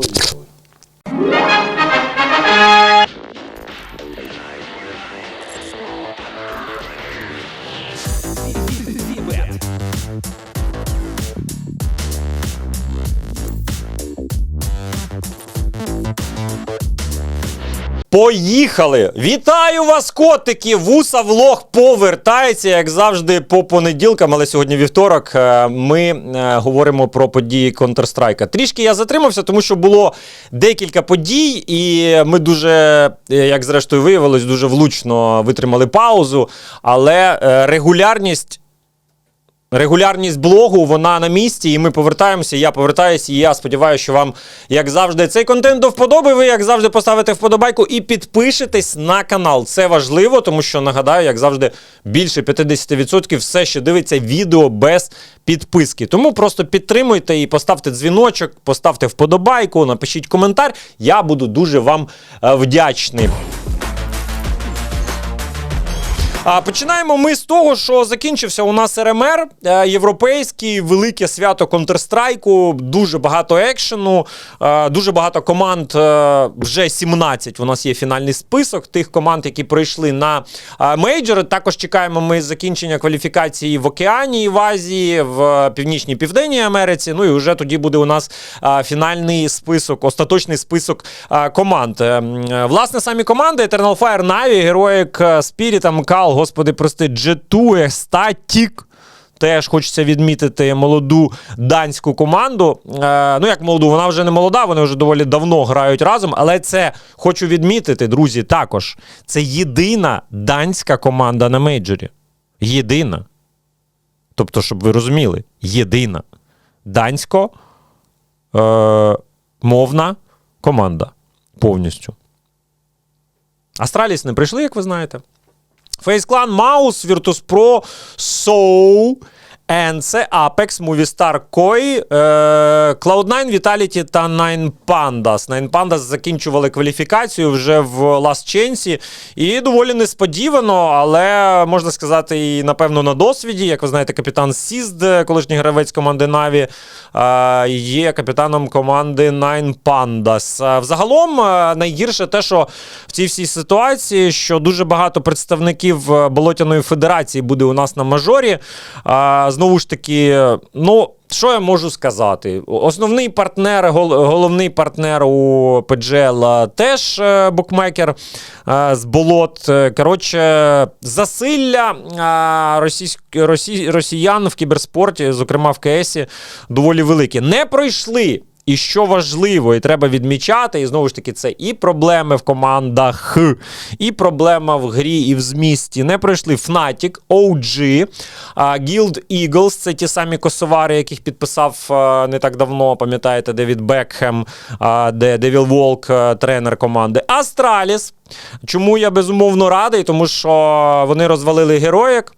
Oh, 首 Поїхали! Вітаю вас, котики! Вуса влог повертається, як завжди, по понеділкам, але сьогодні вівторок. е, Ми е, говоримо про події Counter-Strike. Трішки я затримався, тому що було декілька подій, і ми дуже, е, як зрештою виявилось, дуже влучно витримали паузу. Але регулярність Регулярність блогу, вона на місці, і ми повертаємося. Я повертаюся, і я сподіваюся, що вам, як завжди, цей контент до вподоби. Ви, як завжди, поставите вподобайку і підпишетесь на канал. Це важливо, тому що нагадаю, як завжди, більше 50% все ще дивиться відео без підписки. Тому просто підтримуйте і поставте дзвіночок, поставте вподобайку, напишіть коментар. Я буду дуже вам е, вдячний. А починаємо ми з того, що закінчився у нас РМР, е, європейський велике свято Counter-Strike, дуже багато екшену, е, дуже багато команд. е, Вже 17. У нас є фінальний список тих команд, які пройшли на мейджори. Також чекаємо ми закінчення кваліфікації в Океані, в Азії, в Північній Південній Америці. Ну і вже тоді буде у нас фінальний список, остаточний список команд. Е, м, е, Власне, самі команди Eternal Fire, Na'Vi, Heroic, Spirit, Амкал, господи, прости, G2, Ecstatic. Теж хочеться відмітити молоду данську команду. Е, ну, як молоду, вона вже не молода, вони вже доволі давно грають разом. Але це хочу відмітити, друзі, також. Це єдина данська команда на мейджорі. Єдина. Тобто, щоб ви розуміли, єдина дансько е, мовна команда повністю. Астраліс не прийшли, як ви знаєте. Face Clan Mouse, Virtus Pro, Soul. Ence, Apex, Movistar Koi, е, Cloud9, Vitality та Nine Pandas. Nine Pandas закінчували кваліфікацію вже в Last Chance. І доволі несподівано, але можна сказати, і напевно на досвіді. Як ви знаєте, капітан Сізд, колишній гравець команди Na'Vi, е, є капітаном команди Nine Pandas. Е, Взагалом, найгірше те, що в цій всій ситуації, що дуже багато представників Болотяної Федерації буде у нас на мажорі. Знову ж таки, ну. Що я можу сказати? Основний партнер, гол- головний партнер у Педжела теж е, букмекер е, з болот. Е, Коротше, засилля е, російськ, росі, росіян в кіберспорті, зокрема в КСі, доволі велике. Не пройшли. І що важливо, і треба відмічати, і знову ж таки, це і проблеми в командах, і проблема в грі, і в змісті. Не пройшли Fnatic, OG, Guild Eagles, це ті самі косовари, яких підписав не так давно, пам'ятаєте, Девід Бекхем, де Devil Волк, тренер команди. Астраліс. Чому я безумовно радий? Тому що вони розвалили героїк.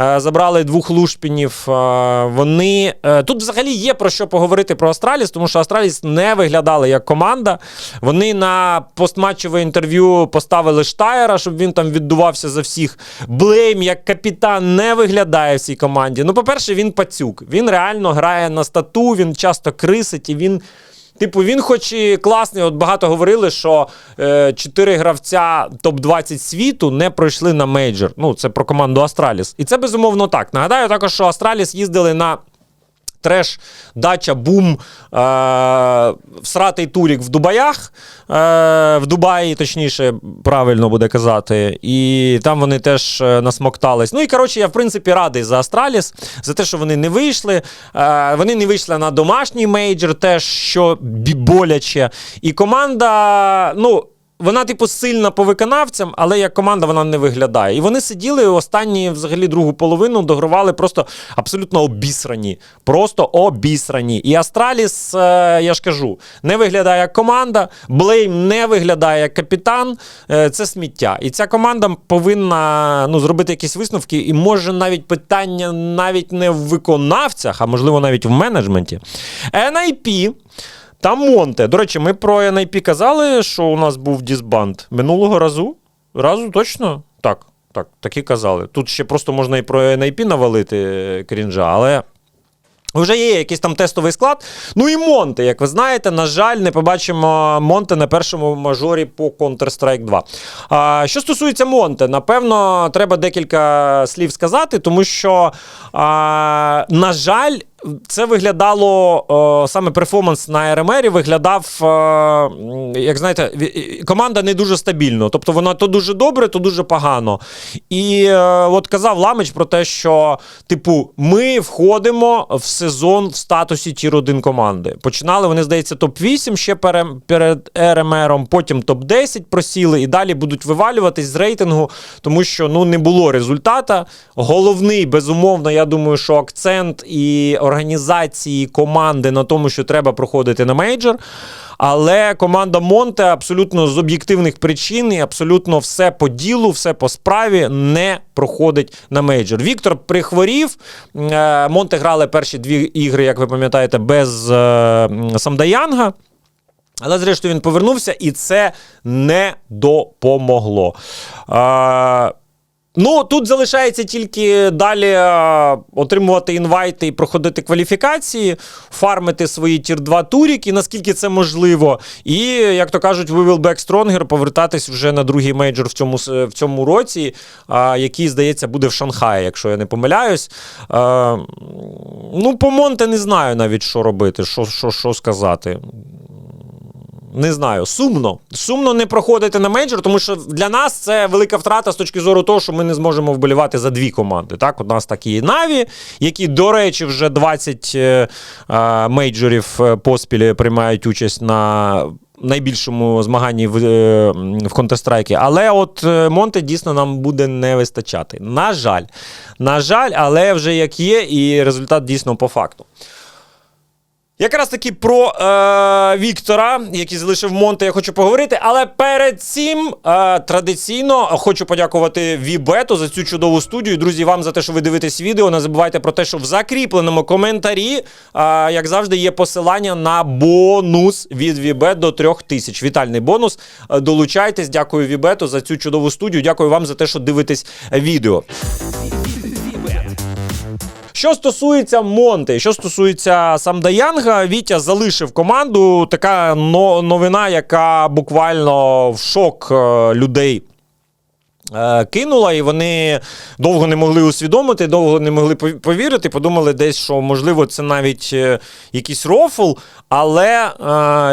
Е, Забрали двох лушпінів. е, Вони е, тут взагалі є про що поговорити про Астраліс, тому що Астраліс не виглядали як команда. Вони на постматчеве інтерв'ю поставили Штайера, щоб він там віддувався за всіх. Блейм як капітан не виглядає в цій команді. Ну, по-перше, він пацюк. Він реально грає на стату, він часто крисить і він. Типу, він хоч і класний, от багато говорили, що е, чотири гравця топ-20 світу не пройшли на мейджор. Ну, це про команду Астраліс. І це безумовно так. Нагадаю також, що Астраліс їздили на треш, дача, бум, е, всратий турік в Дубаях, е, в Дубаї, точніше, правильно буде казати. І там вони теж е, насмоктались. Ну і коротше, я в принципі радий за Астраліс, за те, що вони не вийшли. Е, вони не вийшли на домашній мейджор, теж що боляче. І команда, ну. Вона, типу, сильна по виконавцям, але як команда вона не виглядає. І вони сиділи останні, взагалі, другу половину, догравали просто абсолютно обісрані. Просто обісрані. І Астраліс, е, я ж кажу, не виглядає як команда, Блейм не виглядає як капітан. Е, це сміття. І ця команда повинна ну, зробити якісь висновки. І може навіть питання навіть не в виконавцях, а можливо навіть в менеджменті. NIP. Та Монте. До речі, ми про NIP казали, що у нас був дисбанд минулого разу. Разу точно? Так, так, так і казали. Тут ще просто можна і про NIP навалити е, крінжа, але Вже є якийсь там тестовий склад. Ну і Монте, як ви знаєте, на жаль, не побачимо Монте на першому мажорі по Counter-Strike 2. А, що стосується Монте, напевно, треба декілька слів сказати, тому що, а, на жаль, це виглядало о, саме перформанс на РМРі виглядав, е, як знаєте, команда не дуже стабільно. Тобто вона то дуже добре, то дуже погано. І е, от казав Ламич про те, що, типу, ми входимо в сезон в статусі тір 1 команди. Починали вони, здається, топ-8 ще перед РМРом, потім топ-10 просіли і далі будуть вивалюватись з рейтингу, тому що ну не було результата. Головний, безумовно, я думаю, що акцент і організації команди на тому, що треба проходити на мейджор. Але команда Монте абсолютно з об'єктивних причин і абсолютно все по ділу, все по справі не проходить на мейджор. Віктор прихворів. Е, Монте грали перші дві ігри, як ви пам'ятаєте, без е, Самдаянга. Але зрештою він повернувся, і це не допомогло. Ну, тут залишається тільки далі е, отримувати інвайти і проходити кваліфікації, фармити свої тір 2 туріки, наскільки це можливо. І, як то кажуть, we will back stronger, повертатись вже на другий мейджор в цьому, в цьому році, е, який, здається, буде в Шанхаї, якщо я не помиляюсь. Е, ну, по Монте не знаю навіть, що робити, що, що, що сказати. Не знаю, сумно. Сумно не проходити на мейджор, тому що для нас це велика втрата з точки зору того, що ми не зможемо вболівати за дві команди. Так, у нас такі Наві, які, до речі, вже 20 е, е, мейджорів е, поспіль приймають участь на. Найбільшому змаганні в, е, в Counter-Strike. Але от е, Монте дійсно нам буде не вистачати. На жаль, на жаль, але вже як є, і результат дійсно по факту. Якраз таки про е, Віктора, який залишив Монте, я хочу поговорити. Але перед цим е, традиційно хочу подякувати Вібету за цю чудову студію. Друзі, вам за те, що ви дивитесь відео. Не забувайте про те, що в закріпленому коментарі, е, як завжди, є посилання на бонус від Вібет до 3000. Вітальний бонус. Е, Долучайтесь. Дякую Вібету за цю чудову студію. Дякую вам за те, що дивитесь відео. Що стосується Монте, що стосується Самдаянга, Вітя залишив команду. Така новина, яка буквально в шок е, людей. е, Кинула, і вони довго не могли усвідомити, довго не могли повірити. Подумали десь, що можливо це навіть е, якийсь рофл. Але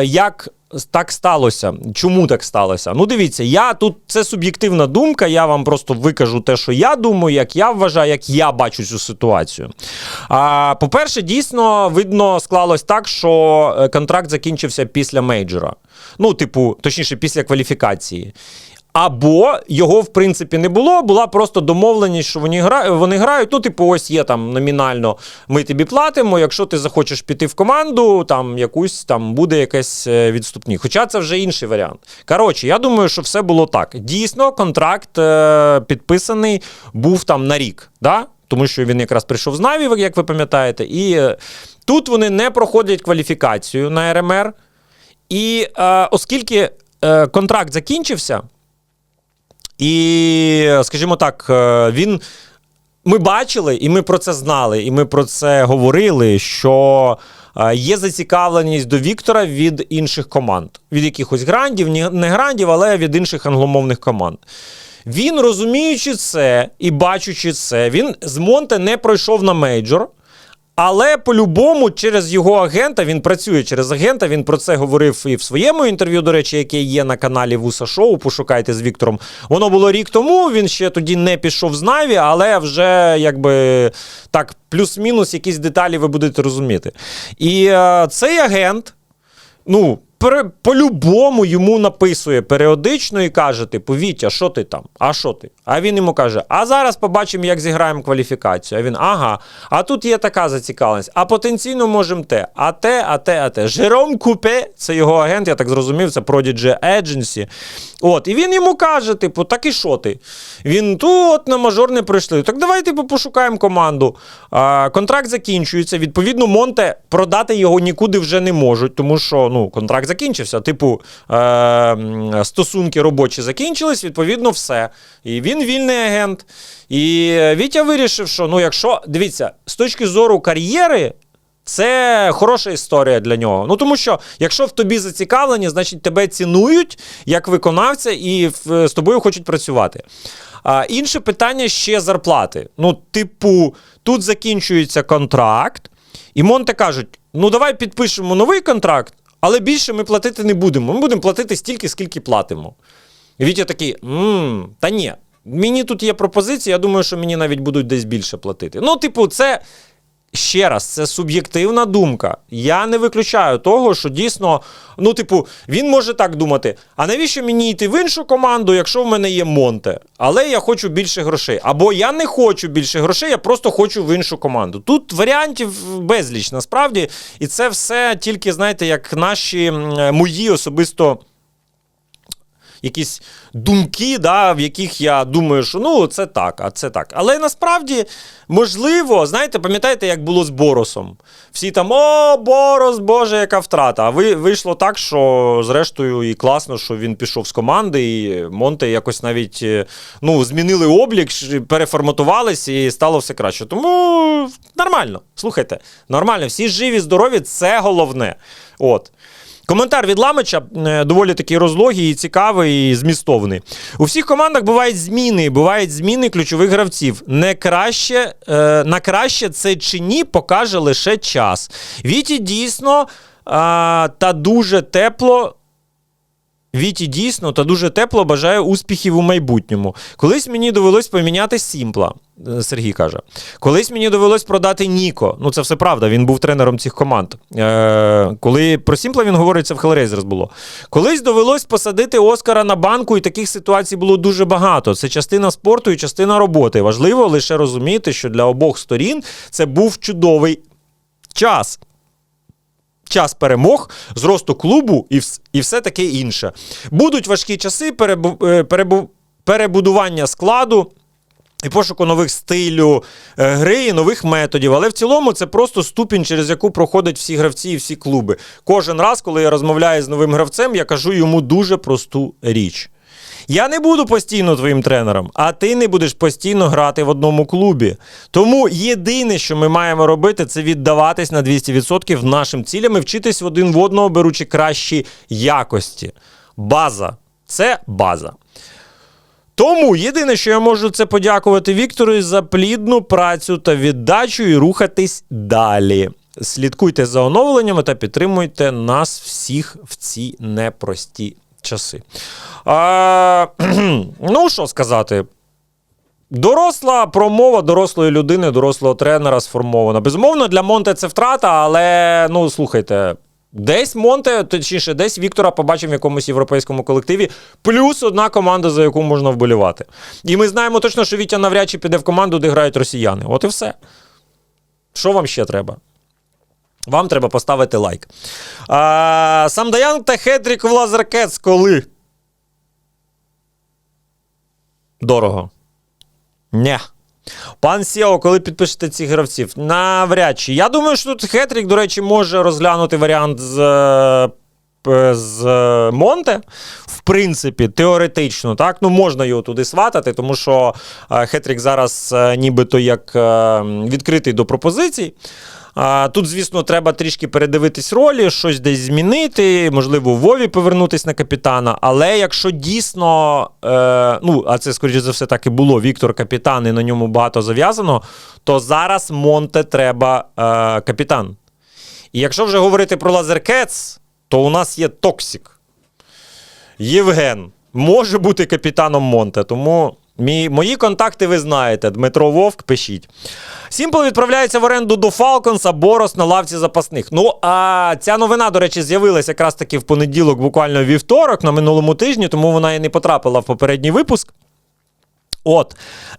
як так сталося? Чому так сталося? Ну, дивіться, я тут це суб'єктивна думка. Я вам просто викажу те, що я думаю, як я вважаю, як я бачу цю ситуацію. А, по-перше, дійсно видно склалось так, що е, контракт закінчився після мейджора. Ну, типу, точніше, після кваліфікації. Або його, в принципі, не було, була просто домовленість, що вони грають, вони грають. Ну, типу, ось є там номінально, ми тобі платимо. Якщо ти захочеш піти в команду, там якусь там буде якесь е, відступні. Хоча це вже інший варіант. Коротше, я думаю, що все було так. Дійсно, контракт е, підписаний був там на рік. Да? Тому що він якраз прийшов з Наві, як ви пам'ятаєте, і е, тут вони не проходять кваліфікацію на РМР. І е, оскільки е, контракт закінчився, і, скажімо так, е, він. Ми бачили, і ми про це знали, і ми про це говорили, що е, є зацікавленість до Віктора від інших команд, від якихось грандів, не грандів, але від інших англомовних команд. Він, розуміючи це і бачучи це, він з Монте не пройшов на мейджор. Але по-любому, через його агента, він працює через агента. Він про це говорив і в своєму інтерв'ю, до речі, яке є на каналі Вуса Шоу. Пошукайте з Віктором. Воно було рік тому. Він ще тоді не пішов з Наві, але вже якби так, плюс-мінус, якісь деталі ви будете розуміти. І е, цей агент, ну. По-любому йому написує періодично і каже: типу, Вітя, що ти там? А що ти? А він йому каже: А зараз побачимо, як зіграємо кваліфікацію. А він, ага, а тут є така зацікавленість, а потенційно можемо те, а те, а те, а те. Жером Купе, це його агент, я так зрозумів, це Prodigy Agency. От, і він йому каже: типу, так і що ти? Він тут на мажор не прийшли. Так давай, типу, пошукаємо команду. А, контракт закінчується. Відповідно, Монте продати його нікуди вже не можуть, тому що ну, контракт закінчився. Типу, е, стосунки робочі закінчились, відповідно, все. І він вільний агент. І Вітя вирішив, що ну, якщо дивіться, з точки зору кар'єри. Це хороша історія для нього. Ну тому що, якщо в тобі зацікавлені, значить тебе цінують як виконавця і з тобою хочуть працювати. А, інше питання ще зарплати. Ну, типу, тут закінчується контракт, і Монте кажуть: ну давай підпишемо новий контракт, але більше ми платити не будемо. Ми будемо платити стільки, скільки платимо. І Вітя такий: мм, та ні. Мені тут є пропозиція, я думаю, що мені навіть будуть десь більше платити. Ну, типу, це ще раз, це суб'єктивна думка. Я не виключаю того, що дійсно, ну, типу, він може так думати: а навіщо мені йти в іншу команду, якщо в мене є Монте? Але я хочу більше грошей. Або я не хочу більше грошей, я просто хочу в іншу команду. Тут варіантів безліч насправді, і це все тільки, знаєте, як наші мої особисто якісь думки, да, в яких я думаю, що ну це так, а це так. Але насправді, можливо, знаєте, пам'ятаєте, як було з Боросом? Всі там, о, Борос, Боже, яка втрата. А ви, вийшло так, що зрештою і класно, що він пішов з команди, і Монте якось навіть е, ну, змінили облік, переформатувались і стало все краще. Тому нормально. Слухайте, нормально, всі живі, здорові, це головне. От. Коментар від Ламича е, доволі такий розлогий, і цікавий, і змістовний. У всіх командах бувають зміни, бувають зміни ключових гравців. Не краще, е, на краще це чи ні, покаже лише час. Віті дійсно е, та дуже тепло. Віті дійсно та дуже тепло бажаю успіхів у майбутньому. Колись мені довелось поміняти Сімпла, е, Сергій каже. Колись мені довелось продати Ніко. Ну, це все правда, він був тренером цих команд. Е, коли про Сімпла він говорить, це в Hellraisers було. Колись довелось посадити Оскара на банку, і таких ситуацій було дуже багато. Це частина спорту і частина роботи. Важливо лише розуміти, що для обох сторін це був чудовий час час перемог, зросту клубу і, і все таке інше. Будуть важкі часи перебу, е, перебу, перебудування складу. І пошуку нових стилю е, гри і нових методів. Але в цілому це просто ступінь, через яку проходять всі гравці і всі клуби. Кожен раз, коли я розмовляю з новим гравцем, я кажу йому дуже просту річ. Я не буду постійно твоїм тренером, а ти не будеш постійно грати в одному клубі. Тому єдине, що ми маємо робити, це віддаватись на 200% нашим цілям і вчитись один в одного, беручи кращі якості. База це база. Тому єдине, що я можу, це подякувати Віктору за плідну працю та віддачу і рухатись далі. Слідкуйте за оновленнями та підтримуйте нас всіх в ці непрості часи. А, ну, що сказати. Доросла промова дорослої людини, дорослого тренера сформована. Безумовно, для Монте це втрата, але ну слухайте. Десь Монте, точніше, десь Віктора побачив в якомусь європейському колективі, плюс одна команда, за яку можна вболівати. І ми знаємо точно, що Вітя навряд чи піде в команду, де грають росіяни. От і все. Що вам ще треба? Вам треба поставити лайк. А, Самдаян та Хедрік в Лазеркетс коли? Дорого. Ні. Пан Сіо, коли підпишете цих гравців? Навряд чи. Я думаю, що тут Хетрік, до речі, може розглянути варіант з, е, з е, Монте. В принципі, теоретично, так? Ну, можна його туди сватати, тому що е, Хетрік зараз е, нібито як е, відкритий до пропозицій. Тут, звісно, треба трішки передивитись ролі, щось десь змінити, можливо, Вові повернутись на капітана. Але якщо дійсно, е, ну, а це, скоріше за все, так і було, Віктор капітан, і на ньому багато зав'язано, то зараз Монте треба е, капітан. І якщо вже говорити про Лазеркетс, то у нас є Токсік. Євген може бути капітаном Монте, тому мій, мої контакти ви знаєте. Дмитро Вовк, пишіть. Сімпл відправляється в оренду до Фалконса, Борос на лавці запасних. Ну, а ця новина, до речі, з'явилася якраз таки в понеділок, буквально вівторок, на минулому тижні, тому вона і не потрапила в попередній випуск. От.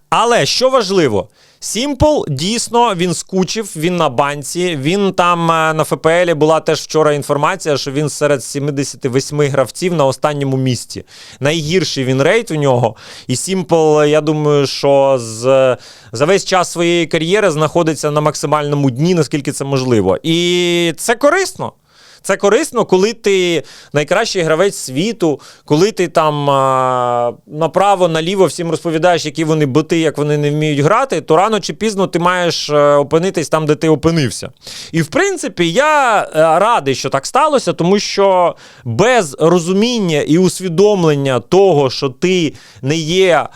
Але що важливо, Сімпл дійсно він скучив, він на банці. Він там е, на ФПЛі була теж вчора інформація, що він серед 78 гравців на останньому місці. Найгірший він рейд у нього. І Сімпл, я думаю, що з, за весь час своєї кар'єри знаходиться на максимальному дні, наскільки це можливо. І це корисно. Це корисно, коли ти найкращий гравець світу, коли ти там а, направо, наліво всім розповідаєш, які вони боти, як вони не вміють грати, то рано чи пізно ти маєш е, опинитись там, де ти опинився. І в принципі, я е, радий, що так сталося, тому що без розуміння і усвідомлення того, що ти не є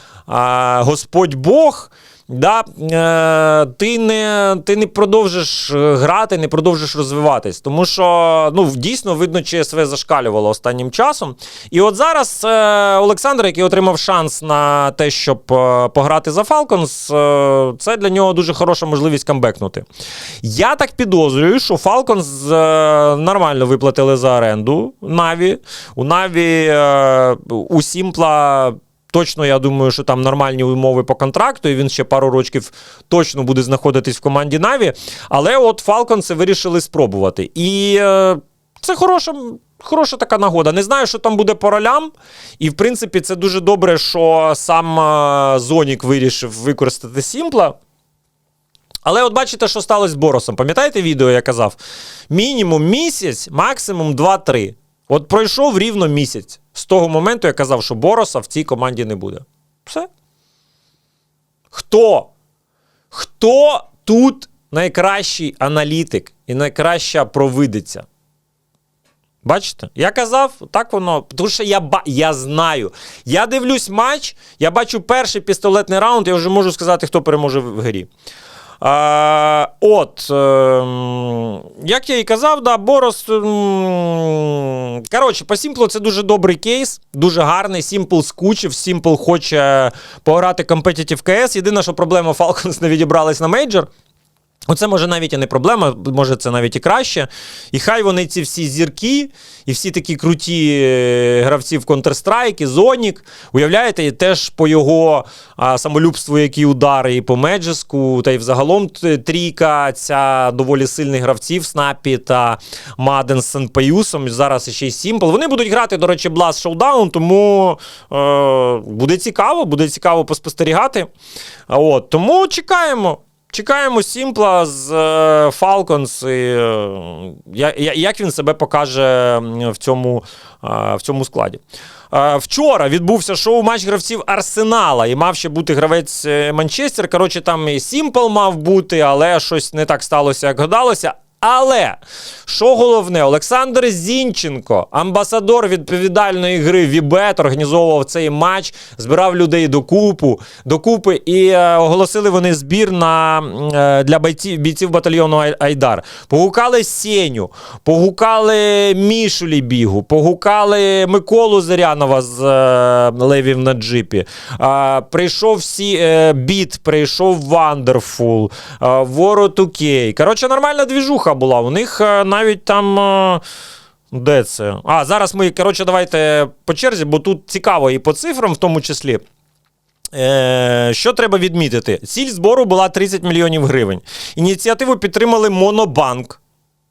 Господь Бог. Да, е, ти, не, ти не продовжиш е, грати, не продовжиш розвиватись. Тому що ну, дійсно видно, ЧСВ зашкалювало останнім часом. І от зараз е, Олександр, який отримав шанс на те, щоб е, пограти за Falcons, е, це для нього дуже хороша можливість камбекнути. Я так підозрюю, що Falcons е, нормально виплатили за оренду Наві. У Наві е, у Сімпла. Точно, я думаю, що там нормальні умови по контракту, і він ще пару років точно буде знаходитись в команді Наві. Але от Falcons вирішили спробувати. І е, це хороша. Хороша така нагода. Не знаю, що там буде по ролям. І, в принципі, це дуже добре, що сам е, Зонік вирішив використати Сімпла. Але от бачите, що сталося з Боросом. Пам'ятаєте відео, я казав? Мінімум місяць, максимум 2-3. От пройшов рівно місяць. З того моменту я казав, що Бороса в цій команді не буде. Все. Хто? Хто тут найкращий аналітик і найкраща провидиця? Бачите? Я казав, так воно. Тому що я я знаю. Я дивлюсь матч, я бачу перший пістолетний раунд, я вже можу сказати, хто переможе в грі. А, от, ем, як я і казав, да, Борос. ем, коротше, по Сімплу це дуже добрий кейс, дуже гарний. Сімпл скучив, Сімпл хоче пограти Competitive CS. Єдина, що проблема Falcons не відібрались на мейджор. Оце може навіть і не проблема, може це навіть і краще. І хай вони ці всі зірки, і всі такі круті е, гравці в Counter-Strike, і Зонік, уявляєте, теж по його а, самолюбству, які удари, і по Меджеску, та й взагалом трійка ця доволі сильних гравців, Снапі та Маден з Сенпеюсом, зараз ще й Сімпл. Вони будуть грати, до речі, Blast Showdown, тому е, буде цікаво, буде цікаво поспостерігати. От, тому чекаємо. Чекаємо Сімпла з е, Falcons, і, е, як він себе покаже в цьому, е, в цьому складі. Вчора відбувся шоу матч гравців Арсенала і мав ще бути гравець Манчестер. Коротше, там і Сімпл мав бути, але щось не так сталося, як гадалося. Але що головне, Олександр Зінченко, амбасадор відповідальної гри Вібет, організовував цей матч, збирав людей докупу, докупи, і е, оголосили вони збір на, е, для бойців, бійців батальйону Айдар. Погукали Сеню, погукали Мішу Лібігу, погукали Миколу Зирянова з е, Левів на джипі. Е, прийшов всі, е, Біт, прийшов Вандерфул, е, Ворот Окей. Коротше, нормальна двіжуха була. У них е, навіть там. е, де це? А, зараз ми, коротше, давайте по черзі, бо тут цікаво і по цифрам, в тому числі. Е, що треба відмітити? Ціль збору була 30 мільйонів гривень. Ініціативу підтримали Монобанк.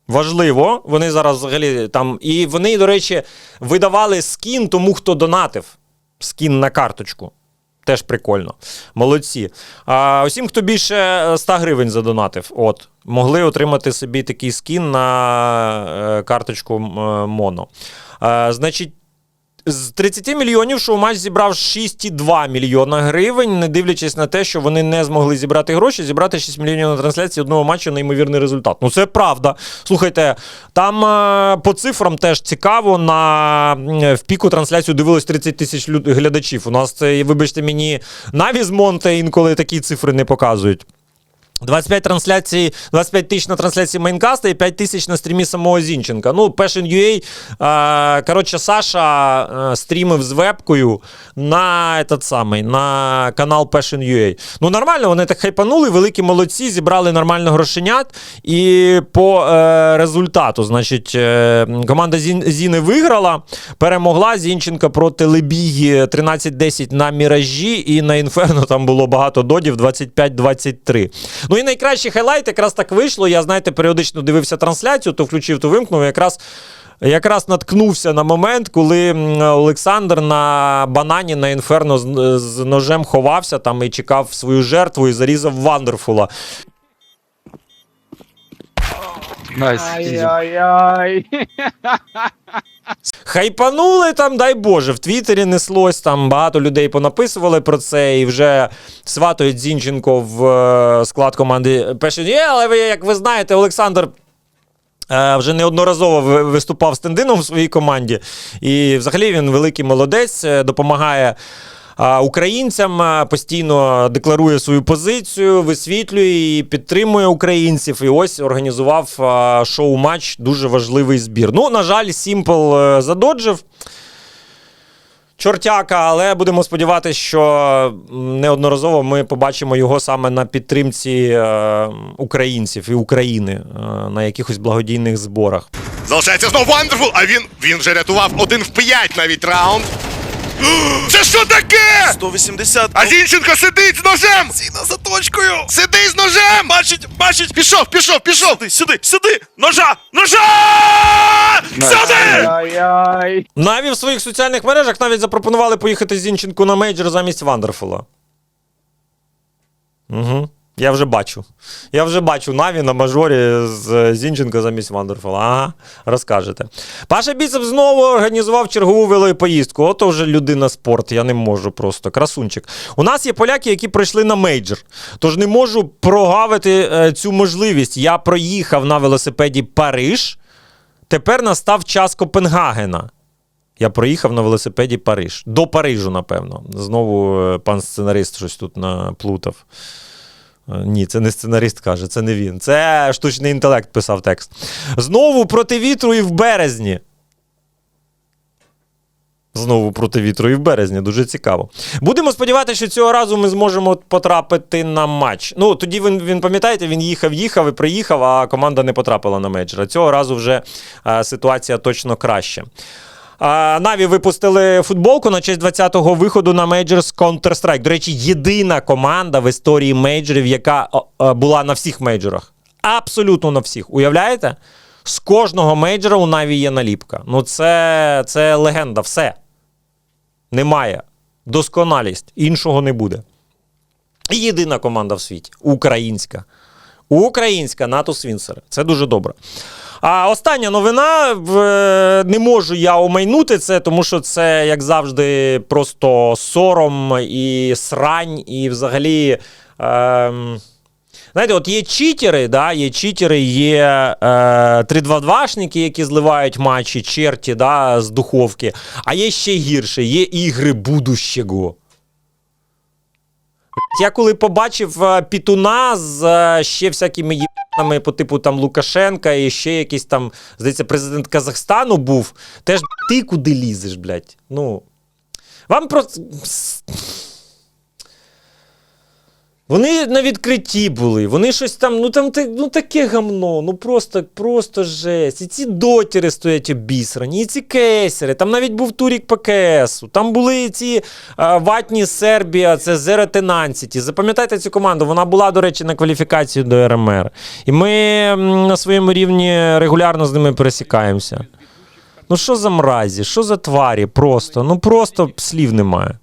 Важливо, вони зараз взагалі там. І вони, до речі, видавали скін тому, хто донатив. Скін на карточку. Теж прикольно. Молодці. А, усім, хто більше е, 100 гривень задонатив, от, могли отримати собі такий скін на е, карточку м, е, Моно. Значить, з 30 мільйонів шоу-матч зібрав 6,2 мільйона гривень, не дивлячись на те, що вони не змогли зібрати гроші, зібрати 6 мільйонів на трансляції одного матчу неймовірний результат. Ну це правда. Слухайте, там е, по цифрам теж цікаво. На в піку трансляцію дивилось 30 тисяч люд- глядачів. У нас це, вибачте мені, наві з Монте інколи такі цифри не показують. 25 трансляцій, 25 тисяч на трансляції Майнкаста і 5 тисяч на стрімі самого Зінченка. Ну, Passion.ua, е, коротше, Саша е, стрімив з вебкою на этот самий, на канал Passion.ua. Ну, нормально, вони так хайпанули, великі молодці, зібрали нормально грошенят. І по е, результату, значить, е, команда Зін, Зіни виграла, перемогла Зінченка проти Лебіги 13-10 на Міражі, і на Інферно там було багато додів 25-23. Ну і найкращий хайлайт якраз так вийшло. Я, знаєте, періодично дивився трансляцію, то включив, то вимкнув. Якраз. Якраз наткнувся на момент, коли Олександр на банані на інферно з, з ножем ховався там і чекав свою жертву і зарізав Вандерфула. Найс. Ай-яй-яй. Хайпанули там, дай Боже, в Твіттері неслось, там багато людей понаписували про це і вже сватують Зінченко в е, склад команди. Пишуть, є, але ви, як ви знаєте, Олександр. е, Вже неодноразово ви- виступав стендином в своїй команді, і взагалі він великий молодець, е, допомагає українцям, постійно декларує свою позицію, висвітлює і підтримує українців. І ось організував шоу-матч, дуже важливий збір. Ну, на жаль, Сімпл е, задоджив. Чортяка, але будемо сподіватися, що неодноразово ми побачимо його саме на підтримці е, українців і України е, на якихось благодійних зборах. Залишається знову Вандерфул, а він він вже рятував один в п'ять навіть раунд. Це що таке? 180. А Зінченко сидить з ножем! Ціна за точкою. Сидить з ножем! Бачить, бачить. Пішов, пішов, пішов! Сюди, сюди, сюди. Ножа, ножа! Сюди! Ай-яй-яй. Наві в своїх соціальних мережах навіть запропонували поїхати Зінченку на мейджор замість Вандерфула. Угу. Я вже бачу. Я вже бачу Наві на мажорі з Зінченко замість Вандерфула. Ага, розкажете. Паша Біцеп знову організував чергову велопоїздку. Ото вже людина спорт, я не можу просто. Красунчик. У нас є поляки, які прийшли на мейджор. Тож не можу прогавити е, цю можливість. Я проїхав на велосипеді Париж. Тепер настав час Копенгагена. Я проїхав на велосипеді Париж. До Парижу, напевно. Знову е, пан сценарист щось тут наплутав. Е, Ні, це не сценарист каже, це не він. Це штучний інтелект писав текст. Знову проти вітру і в березні. Знову проти вітру і в березні, дуже цікаво. Будемо сподіватися, що цього разу ми зможемо потрапити на матч. Ну, тоді він, він пам'ятаєте, він їхав, їхав і приїхав, а команда не потрапила на мейджор. Цього разу вже е, ситуація точно краща. Наві випустили футболку на честь 20-го виходу на мейджор з Counter-Strike. До речі, єдина команда в історії мейджорів, яка о, була на всіх мейджорах. Абсолютно на всіх. Уявляєте? З кожного мейджора у Наві є наліпка. Ну, це, це легенда, все. Немає. Досконалість. Іншого не буде. І єдина команда в світі українська. Українська НАТО Свінсери. Це дуже добре. А остання новина. Не можу я омайнути це, тому що це, як завжди, просто сором і срань, і взагалі. Ем... Знаєте, от є читери, да, є читери, є е, 3-2-2-шники, які зливають матчі, черті да, з духовки. А є ще гірше, є ігри будущого. Я коли побачив е, Пітуна з е, ще всякими їбанами по типу там Лукашенка і ще якийсь там, здається, президент Казахстану був, теж ти куди лізеш, блядь? Ну. Вам просто. Вони на відкритті були, вони щось там, ну там ну, таке гамно, ну просто, просто жесть. І ці дотіри стоять обісрані, і ці кейсери. Там навіть був турік по КСу. Там були ці а, ватні Сербія, це Zero Tenancy. Запам'ятайте цю команду, вона була, до речі, на кваліфікацію до РМР. І ми на своєму рівні регулярно з ними пересікаємося. Ну що за мразі, що за тварі? Просто, ну просто слів немає.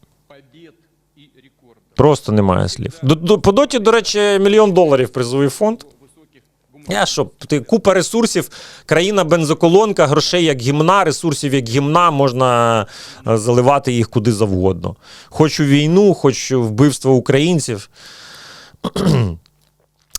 Просто немає слів. До, до, по доті, до речі, мільйон доларів призовий фонд. Я що, ти купа ресурсів, країна бензоколонка, грошей як гімна, ресурсів як гімна, можна е, заливати їх куди завгодно. Хоч у війну, хоч у вбивство українців.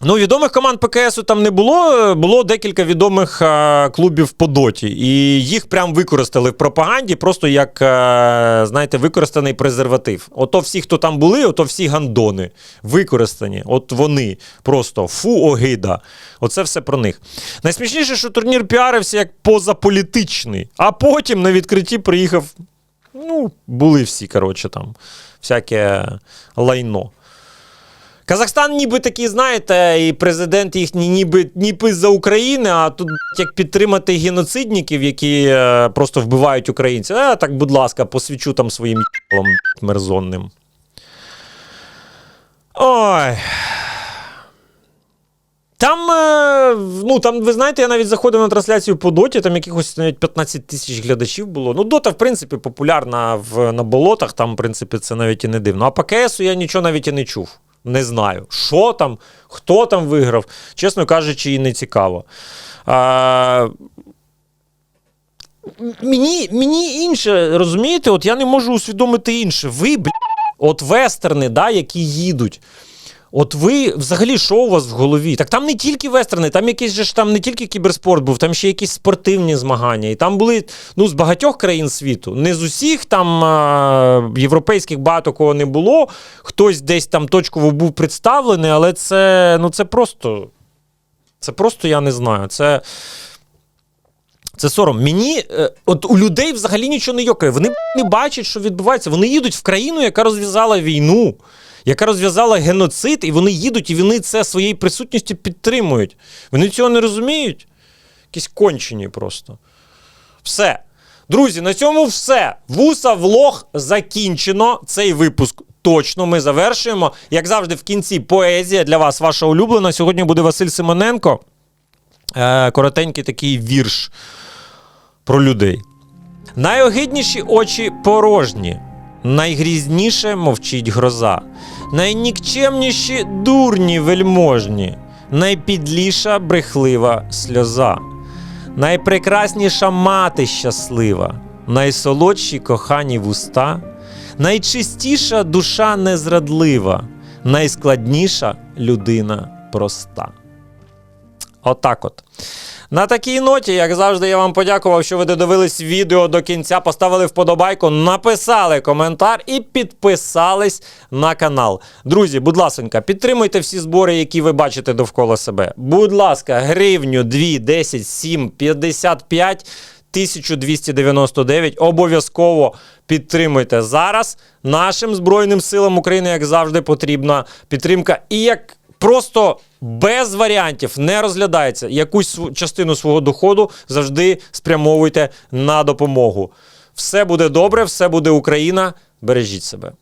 Ну, відомих команд ПКСу там не було. Було декілька відомих е, клубів по доті. І їх прям використали в пропаганді, просто як, е, знаєте, використаний презерватив. Ото всі, хто там були, ото всі гандони використані. От вони просто фу огида. Оце все про них. Найсмішніше, що турнір піарився як позаполітичний, а потім на відкритті приїхав. Ну, були всі, коротше, там, всяке лайно. Казахстан ніби такий, знаєте, і президент їхній ніби ніби за України, а тут як підтримати геноцидників, які е, просто вбивають українців. А так, будь ласка, посвічу там своїм їбалом мерзонним. Ой. Там, е, ну там, ви знаєте, я навіть заходив на трансляцію по доті, там якихось навіть 15 тисяч глядачів було. Ну, дота, в принципі, популярна в, на болотах, там, в принципі, це навіть і не дивно. А по КСу я нічого навіть і не чув. Не знаю, що там, хто там виграв. Чесно кажучи, і не цікаво. А, мені, мені інше, розумієте, от я не можу усвідомити інше. Ви, блядь, от вестерни, да, які їдуть. От ви взагалі що у вас в голові? Так там не тільки вестерни, там якийсь же ж там не тільки кіберспорт був, там ще якісь спортивні змагання. І там були ну, з багатьох країн світу. Не з усіх там а, європейських багато кого не було. Хтось десь там точково був представлений, але це, ну, це просто. Це просто я не знаю. Це. Це сором. Мені е, от у людей взагалі нічого не йокає. Вони не бачать, що відбувається. Вони їдуть в країну, яка розв'язала війну, яка розв'язала геноцид, і вони їдуть, і вони це своєю присутністю підтримують. Вони цього не розуміють? Якісь кончені просто. Все. Друзі, на цьому все. Вуса влог закінчено. Цей випуск точно ми завершуємо. Як завжди, в кінці поезія для вас, ваша улюблена. Сьогодні буде Василь Симоненко. Е, коротенький такий вірш про людей. Найогидніші очі порожні, найгрізніше мовчить гроза, найнікчемніші дурні вельможні, найпідліша брехлива сльоза, найпрекрасніша мати щаслива, найсолодші кохані вуста, найчистіша душа незрадлива, найскладніша людина проста. Отак от. На такій ноті, як завжди, я вам подякував, що ви додивились відео до кінця, поставили вподобайку, написали коментар і підписались на канал. Друзі, будь ласка, підтримуйте всі збори, які ви бачите довкола себе. Будь ласка, гривню, 2, 10, 7, 55. 1299. Обов'язково підтримуйте зараз. Нашим Збройним силам України, як завжди, потрібна підтримка. І як просто без варіантів не розглядається, якусь частину свого доходу завжди спрямовуйте на допомогу. Все буде добре, все буде Україна. Бережіть себе.